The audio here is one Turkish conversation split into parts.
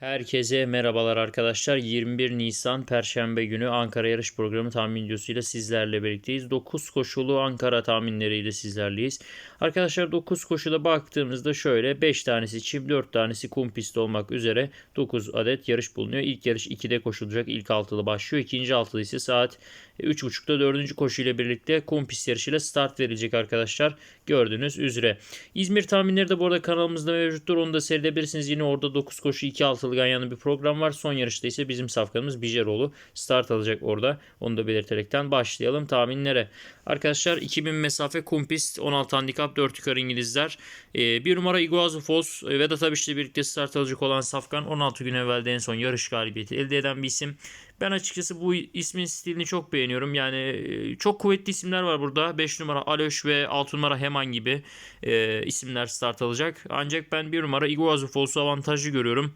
Herkese merhabalar arkadaşlar. 21 Nisan Perşembe günü Ankara yarış programı tahmin videosuyla sizlerle birlikteyiz. 9 koşulu Ankara tahminleriyle sizlerleyiz. Arkadaşlar 9 koşuda baktığımızda şöyle 5 tanesi çim 4 tanesi kum pisti olmak üzere 9 adet yarış bulunuyor. İlk yarış 2'de koşulacak. İlk 6'da başlıyor. İkinci 6'da ise saat 3.30'da 4. koşu ile birlikte kum pist yarışıyla start verilecek arkadaşlar. Gördüğünüz üzere. İzmir tahminleri de bu arada kanalımızda mevcuttur. Onu da seyredebilirsiniz. Yine orada 9 koşu 2 6 Atılganyan'ın bir programı var. Son yarışta ise bizim safkanımız Bijeroğlu start alacak orada. Onu da belirterekten başlayalım tahminlere. Arkadaşlar 2000 mesafe kumpist 16 handikap 4 yukarı İngilizler. Ee, 1 numara Iguazu Fos e, Vedat Abiş'le birlikte start alacak olan Safkan 16 gün evvelde en son yarış galibiyeti elde eden bir isim. Ben açıkçası bu ismin stilini çok beğeniyorum. Yani e, çok kuvvetli isimler var burada. 5 numara Alöş ve 6 numara Heman gibi e, isimler start alacak. Ancak ben 1 numara Iguazu Fos'u avantajlı görüyorum.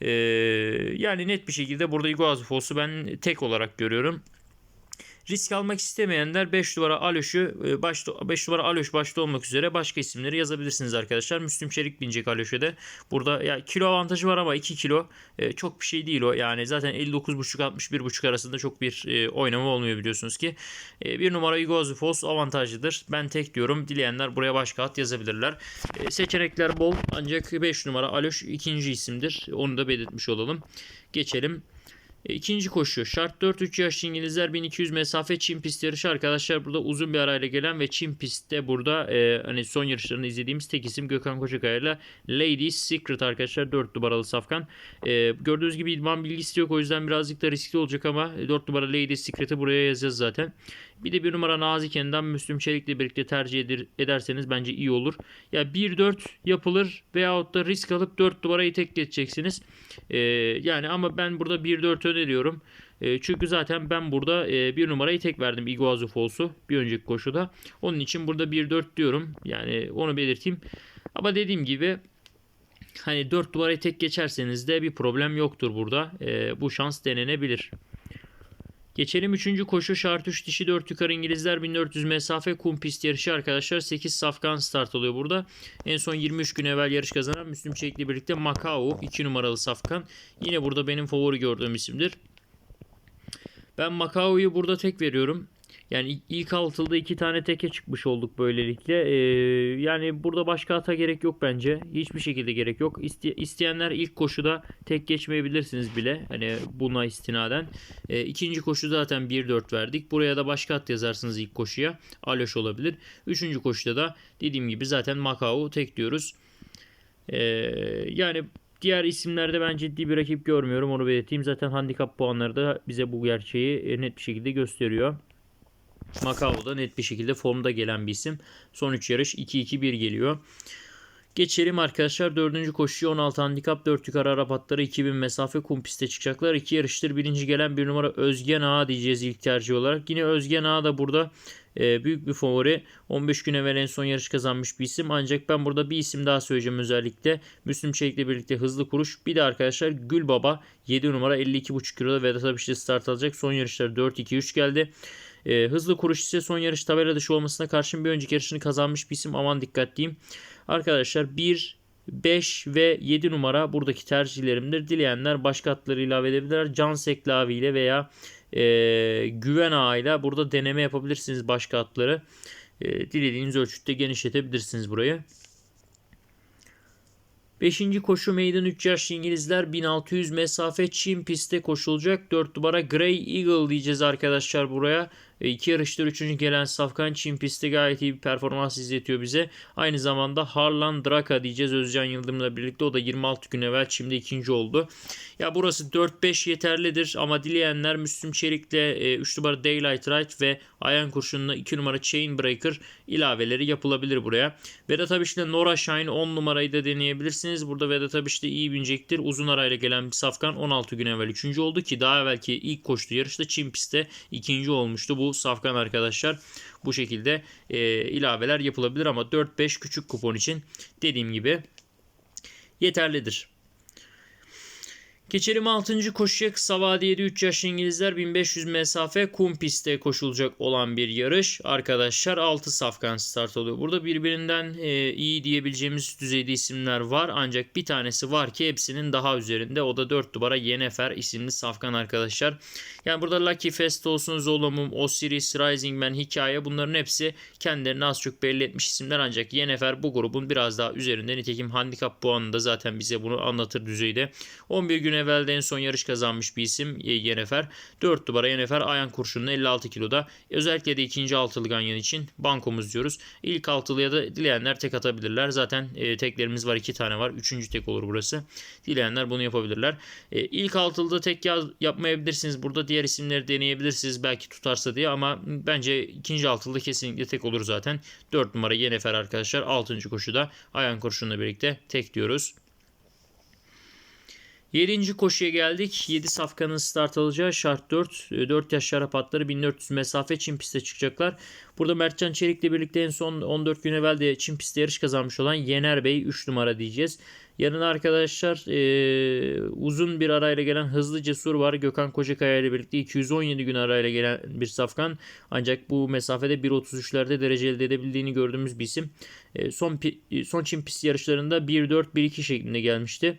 E, yani net bir şekilde burada Iguazu Fos'u ben tek olarak görüyorum. Risk almak istemeyenler 5 numara Alöş'ü e, başta 5 numara Alöş başta olmak üzere başka isimleri yazabilirsiniz arkadaşlar. Müslüm Çelik binecek Alöş'e de. Burada ya kilo avantajı var ama 2 kilo e, çok bir şey değil o. Yani zaten 59.5 61.5 arasında çok bir e, oynama olmuyor biliyorsunuz ki. E, bir numara Igozu Fos avantajlıdır. Ben tek diyorum. Dileyenler buraya başka at yazabilirler. Seçenekler bol ancak 5 numara Alöş ikinci isimdir. Onu da belirtmiş olalım. Geçelim. E, İkinci koşu. Şart 4-3 yaşlı İngilizler 1200 mesafe Çin pist yarışı arkadaşlar. Burada uzun bir arayla gelen ve Çin pistte burada e, hani son yarışlarını izlediğimiz tek isim Gökhan Koçakaya ile Ladies Secret arkadaşlar 4 numaralı safkan. E, gördüğünüz gibi idman bilgisi yok o yüzden birazcık da riskli olacak ama 4 numara Ladies Secret'ı buraya yazacağız zaten. Bir de bir numara Naziken'den Müslüm Çelik'le birlikte tercih eder, ederseniz bence iyi olur. Ya 1-4 yapılır veyahut da risk alıp 4 numarayı tek geçeceksiniz. Ee, yani ama ben burada 1-4 öneriyorum. Ee, çünkü zaten ben burada e, bir numarayı tek verdim Iguazu Falls'u bir önceki koşuda. Onun için burada 1-4 diyorum. Yani onu belirteyim. Ama dediğim gibi hani 4 numarayı tek geçerseniz de bir problem yoktur burada. Ee, bu şans denenebilir. Geçelim 3. koşu şart 3 dişi 4 yukarı İngilizler 1400 mesafe kum pist yarışı arkadaşlar 8 safkan start oluyor burada. En son 23 gün evvel yarış kazanan Müslüm Çelik'le birlikte Macau 2 numaralı safkan. Yine burada benim favori gördüğüm isimdir. Ben Macau'yu burada tek veriyorum. Yani ilk altılda iki tane teke çıkmış olduk böylelikle. Ee, yani burada başka ata gerek yok bence. Hiçbir şekilde gerek yok. İste, isteyenler ilk koşuda tek geçmeyebilirsiniz bile. Hani buna istinaden. Ee, ikinci koşu zaten 1-4 verdik. Buraya da başka at yazarsınız ilk koşuya. Aloş olabilir. Üçüncü koşuda da dediğim gibi zaten Macau tek diyoruz. Ee, yani Diğer isimlerde ben ciddi bir rakip görmüyorum onu belirteyim. Zaten handikap puanları da bize bu gerçeği net bir şekilde gösteriyor. Macao'da net bir şekilde formda gelen bir isim. Son 3 yarış 2-2-1 geliyor. Geçelim arkadaşlar 4. koşuyu 16 handikap 4 yukarı Arap atları 2000 mesafe kum piste çıkacaklar. 2 yarıştır birinci gelen bir numara Özgen Ağa diyeceğiz ilk tercih olarak. Yine Özgen Ağa da burada e, büyük bir favori. 15 gün evvel en son yarış kazanmış bir isim. Ancak ben burada bir isim daha söyleyeceğim özellikle. Müslüm Çelik'le birlikte hızlı kuruş. Bir de arkadaşlar Gül Baba 7 numara 52,5 kiloda Vedat Abiş'te start alacak. Son yarışları 4-2-3 geldi. E, hızlı kuruş ise son yarış tabela dışı olmasına karşın bir önceki yarışını kazanmış bir isim. Aman dikkat diyeyim. Arkadaşlar 1, 5 ve 7 numara buradaki tercihlerimdir. Dileyenler başka atları ilave edebilirler. Can Seklavi ile veya e, Güven Ağa'yla burada deneme yapabilirsiniz başka atları. E, dilediğiniz ölçütte genişletebilirsiniz burayı. Beşinci koşu meydan 3 yaşlı İngilizler 1600 mesafe Çin pistte koşulacak. 4 numara Grey Eagle diyeceğiz arkadaşlar buraya. E, iki yarıştır üçüncü gelen Safkan Çin pistte gayet iyi bir performans izletiyor bize. Aynı zamanda Harlan Draka diyeceğiz Özcan Yıldırım'la birlikte. O da 26 gün evvel Çim'de ikinci oldu. Ya burası 4-5 yeterlidir ama dileyenler Müslüm Çelik'le e, 3 numara Daylight Ride ve Ayan Kurşun'la 2 numara Chain Breaker ilaveleri yapılabilir buraya. Vedat Abiş'le Nora Shine 10 numarayı da deneyebilirsiniz. Burada Vedat Abiş de iyi binecektir. Uzun arayla gelen bir Safkan 16 gün evvel 3. oldu ki daha evvelki ilk koştuğu yarışta Çin pistte ikinci olmuştu. Bu safkan arkadaşlar. Bu şekilde e, ilaveler yapılabilir ama 4-5 küçük kupon için dediğim gibi yeterlidir. Geçelim 6. koşuya kısa vadeli 3 yaşlı İngilizler 1500 mesafe kum pistte koşulacak olan bir yarış. Arkadaşlar 6 safkan start oluyor. Burada birbirinden e, iyi diyebileceğimiz düzeyde isimler var. Ancak bir tanesi var ki hepsinin daha üzerinde. O da 4 numara Yenefer isimli safkan arkadaşlar. Yani burada Lucky Fest olsun, Zolomum, Osiris, Rising Man, Hikaye bunların hepsi kendilerini az çok belli etmiş isimler. Ancak Yenefer bu grubun biraz daha üzerinde. Nitekim handikap puanında zaten bize bunu anlatır düzeyde. 11 gün evvelde en son yarış kazanmış bir isim e, Yenefer. 4 numara Yenefer Ayan kurşunlu 56 kiloda. Özellikle de ikinci altılı ganyan için bankomuz diyoruz. İlk altılıya da dileyenler tek atabilirler. Zaten e, teklerimiz var iki tane var. Üçüncü tek olur burası. Dileyenler bunu yapabilirler. E, ilk altılıda tek yaz yapmayabilirsiniz. Burada diğer isimleri deneyebilirsiniz belki tutarsa diye ama bence ikinci altılıda kesinlikle tek olur zaten. 4 numara Yenefer arkadaşlar 6. koşuda Ayan kurşunla birlikte tek diyoruz. 7. koşuya geldik. 7 safkanın start alacağı şart 4. 4 yaş şarap atları 1400 mesafe Çin piste çıkacaklar. Burada Mertcan Çelik'le birlikte en son 14 gün evvel de Çin pistte yarış kazanmış olan Yener Bey 3 numara diyeceğiz. Yanına arkadaşlar e, uzun bir arayla gelen Hızlı Cesur var. Gökhan Kocakaya ile birlikte 217 gün arayla gelen bir safkan. Ancak bu mesafede 1.33'lerde derece elde edebildiğini gördüğümüz bir isim. E, son, son Çin pisti yarışlarında 1.4-1.2 şeklinde gelmişti.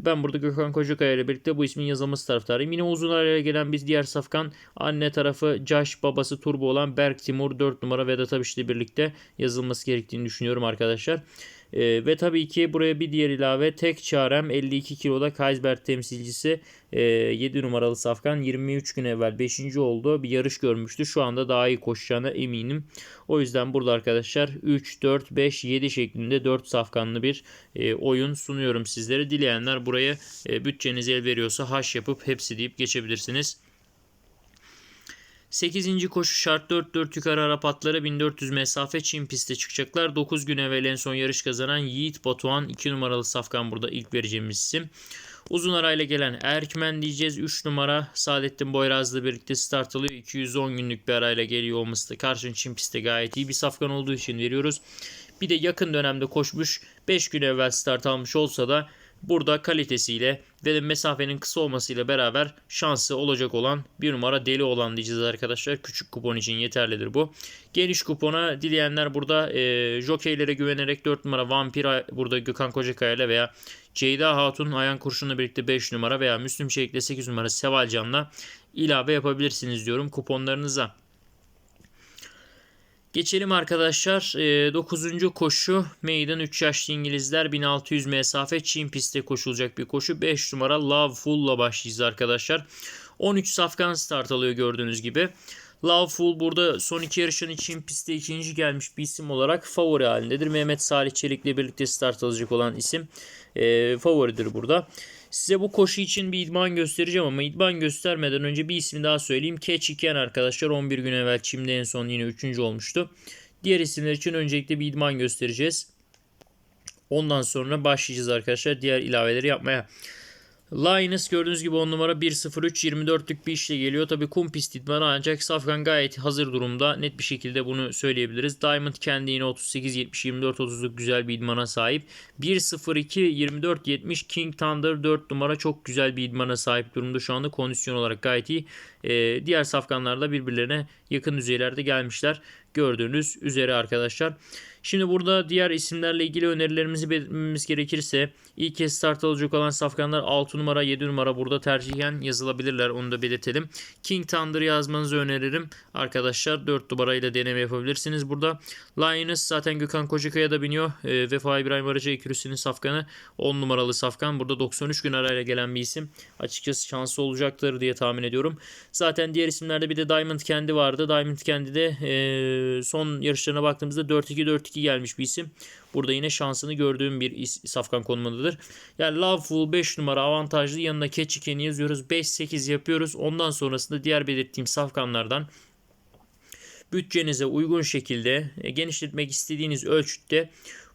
Ben burada Gökhan Kocakaya ile birlikte bu ismin yazılması taraftarıyım. Yine uzun araya gelen biz diğer safkan anne tarafı Josh babası Turbo olan Berk Timur 4 numara Vedat Abiş ile birlikte yazılması gerektiğini düşünüyorum arkadaşlar. E, ve tabii ki buraya bir diğer ilave tek çarem 52 kiloda Kaysberg temsilcisi e, 7 numaralı Safkan 23 gün evvel 5. oldu. Bir yarış görmüştü. Şu anda daha iyi koşacağına eminim. O yüzden burada arkadaşlar 3, 4, 5, 7 şeklinde 4 safkanlı bir e, oyun sunuyorum sizlere. Dileyenler buraya e, bütçeniz el veriyorsa haş yapıp hepsi deyip geçebilirsiniz. 8. koşu şart 4-4 yukarı Arap atları 1400 mesafe Çin piste çıkacaklar. 9 gün evvel en son yarış kazanan Yiğit Batuhan 2 numaralı safkan burada ilk vereceğimiz isim. Uzun arayla gelen Erkmen diyeceğiz. 3 numara Saadettin Boyraz'la birlikte start alıyor. 210 günlük bir arayla geliyor olması da karşın Çin pistte gayet iyi bir safkan olduğu için veriyoruz. Bir de yakın dönemde koşmuş 5 gün evvel start almış olsa da Burada kalitesiyle ve mesafenin kısa olmasıyla beraber şansı olacak olan bir numara deli olan diyeceğiz arkadaşlar. Küçük kupon için yeterlidir bu. Geniş kupona dileyenler burada e, jokeylere güvenerek 4 numara Vampir burada Gökhan Kocakaya ile veya Ceyda Hatun Ayan Kurşun'la birlikte 5 numara veya Müslüm Şeyh'le 8 numara Sevalcan'la ilave yapabilirsiniz diyorum kuponlarınıza. Geçelim arkadaşlar 9. E, koşu Meydan 3 yaşlı İngilizler 1600 mesafe Çin pistte koşulacak bir koşu. 5 numara Love Full'la başlayacağız arkadaşlar. 13 safkan start alıyor gördüğünüz gibi. Love Full burada son iki yarışın için pistte ikinci gelmiş bir isim olarak favori halindedir. Mehmet Salih Çelik'le birlikte start alacak olan isim e, favoridir burada. Size bu koşu için bir idman göstereceğim ama idman göstermeden önce bir ismi daha söyleyeyim. Keçiken arkadaşlar 11 gün evvel Çim'de en son yine 3. olmuştu. Diğer isimler için öncelikle bir idman göstereceğiz. Ondan sonra başlayacağız arkadaşlar diğer ilaveleri yapmaya. Linus gördüğünüz gibi 10 numara 1.03 24'lük bir işle geliyor. Tabi kum pist idmanı ancak Safkan gayet hazır durumda. Net bir şekilde bunu söyleyebiliriz. Diamond kendi yine 38 70 24 30'luk güzel bir idmana sahip. 1.02 24 70 King Thunder 4 numara çok güzel bir idmana sahip durumda. Şu anda kondisyon olarak gayet iyi. Ee, diğer safkanlarla birbirlerine yakın düzeylerde gelmişler. Gördüğünüz üzere arkadaşlar. Şimdi burada diğer isimlerle ilgili önerilerimizi belirtmemiz gerekirse ilk kez start alacak olan safkanlar 6 numara 7 numara burada tercihen yazılabilirler. Onu da belirtelim. King Thunder yazmanızı öneririm. Arkadaşlar 4 numarayla deneme yapabilirsiniz burada. Lioness zaten Gökhan Kocakaya da biniyor. E, Vefa İbrahim Arıcı Ekürüsü'nün safkanı 10 numaralı safkan. Burada 93 gün arayla gelen bir isim. Açıkçası şansı olacaktır diye tahmin ediyorum. Zaten diğer isimlerde bir de Diamond kendi vardı. Diamond kendi de e, son yarışlarına baktığımızda 4-2-4-2 2 gelmiş bir isim. Burada yine şansını gördüğüm bir safkan konumundadır. Yani Loveful 5 numara avantajlı yanına Keçiken'i yazıyoruz. 5-8 yapıyoruz. Ondan sonrasında diğer belirttiğim safkanlardan bütçenize uygun şekilde e, genişletmek istediğiniz ölçütte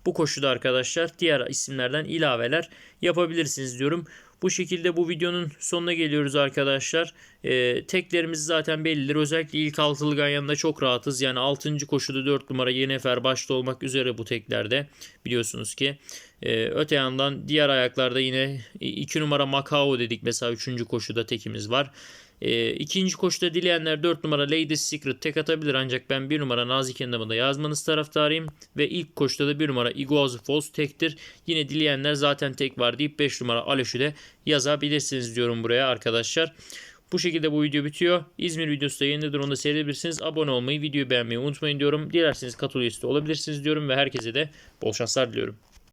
bu koşuda arkadaşlar diğer isimlerden ilaveler yapabilirsiniz diyorum. Bu şekilde bu videonun sonuna geliyoruz arkadaşlar. Ee, teklerimiz zaten bellidir. Özellikle ilk altılı ganyanında çok rahatız. Yani 6. koşuda 4 numara Yenefer başta olmak üzere bu teklerde biliyorsunuz ki. Ee, öte yandan diğer ayaklarda yine 2 numara Macao dedik mesela 3. koşuda tekimiz var. E, ikinci koşuda dileyenler 4 numara Lady Secret tek atabilir ancak ben 1 numara Nazik Endam'ı yazmanız taraftarıyım. Ve ilk koşuda da 1 numara Iguazu Falls tektir. Yine dileyenler zaten tek var deyip 5 numara Aleş'i de yazabilirsiniz diyorum buraya arkadaşlar. Bu şekilde bu video bitiyor. İzmir videosu da yayındadır onu da seyredebilirsiniz. Abone olmayı, videoyu beğenmeyi unutmayın diyorum. Dilerseniz katıl üyesi olabilirsiniz diyorum ve herkese de bol şanslar diliyorum.